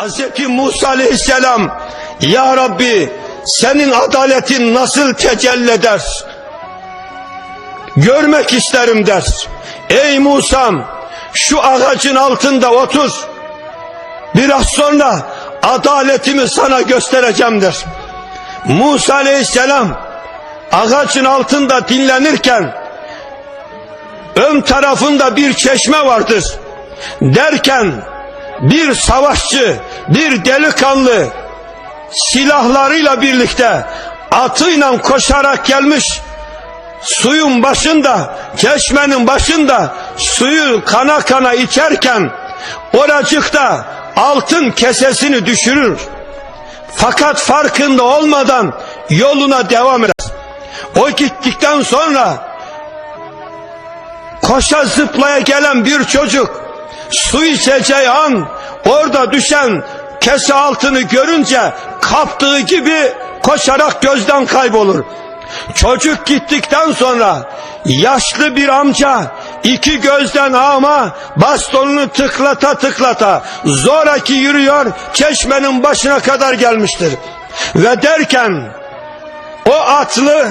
Hz. Musa aleyhisselam Ya Rabbi senin adaletin nasıl tecelli eder? Görmek isterim der. Ey Musa'm şu ağacın altında otur. Biraz sonra adaletimi sana göstereceğim der. Musa aleyhisselam ağacın altında dinlenirken ön tarafında bir çeşme vardır. Derken bir savaşçı, bir delikanlı silahlarıyla birlikte atıyla koşarak gelmiş. Suyun başında, çeşmenin başında suyu kana kana içerken oracıkta altın kesesini düşürür. Fakat farkında olmadan yoluna devam eder. O gittikten sonra koşa zıplaya gelen bir çocuk su içeceği an orada düşen kese altını görünce kaptığı gibi koşarak gözden kaybolur. Çocuk gittikten sonra yaşlı bir amca iki gözden ama bastonunu tıklata tıklata zoraki yürüyor çeşmenin başına kadar gelmiştir. Ve derken o atlı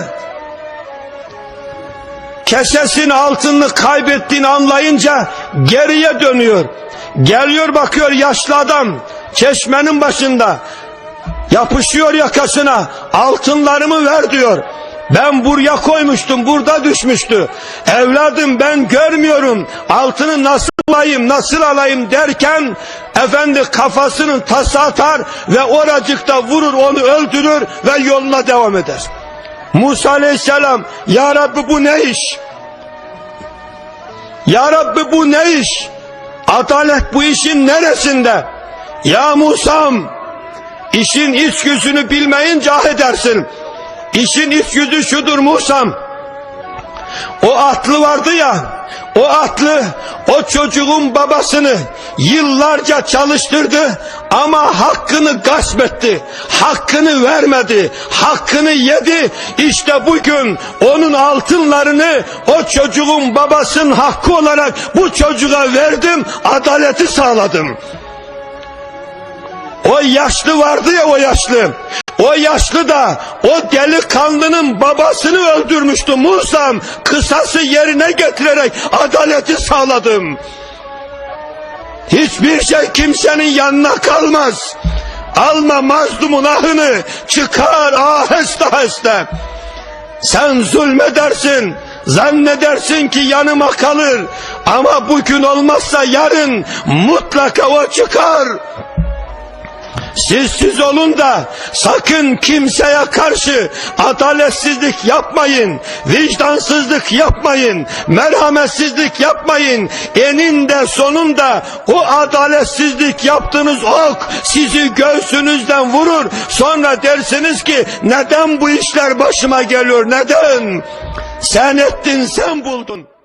kesesinin altını kaybettiğini anlayınca geriye dönüyor. Geliyor bakıyor yaşlı adam çeşmenin başında yapışıyor yakasına altınlarımı ver diyor. Ben buraya koymuştum burada düşmüştü. Evladım ben görmüyorum altını nasıl alayım nasıl alayım derken efendi kafasının tası atar ve oracıkta vurur onu öldürür ve yoluna devam eder. Musa aleyhisselam ya Rabbi bu ne iş? Ya Rabbi bu ne iş? Adalet bu işin neresinde? Ya Musa'm işin iç yüzünü bilmeyince ah edersin. İşin iç yüzü şudur Musa'm. O atlı vardı ya, o atlı o çocuğun babasını yıllarca çalıştırdı ama hakkını gasp etti. Hakkını vermedi. Hakkını yedi. İşte bugün onun altınlarını o çocuğun babasının hakkı olarak bu çocuğa verdim. Adaleti sağladım. O yaşlı vardı ya o yaşlı. O yaşlı da o delikanlının babasını öldürmüştü Musa'm. Kısası yerine getirerek adaleti sağladım. Hiçbir şey kimsenin yanına kalmaz. Alma mazlumun ahını çıkar aheste aheste. Sen zulmedersin. Zannedersin ki yanıma kalır. Ama bugün olmazsa yarın mutlaka o çıkar. Siz siz olun da sakın kimseye karşı adaletsizlik yapmayın, vicdansızlık yapmayın, merhametsizlik yapmayın. Eninde sonunda o adaletsizlik yaptığınız ok sizi göğsünüzden vurur. Sonra dersiniz ki neden bu işler başıma geliyor, neden? Sen ettin, sen buldun.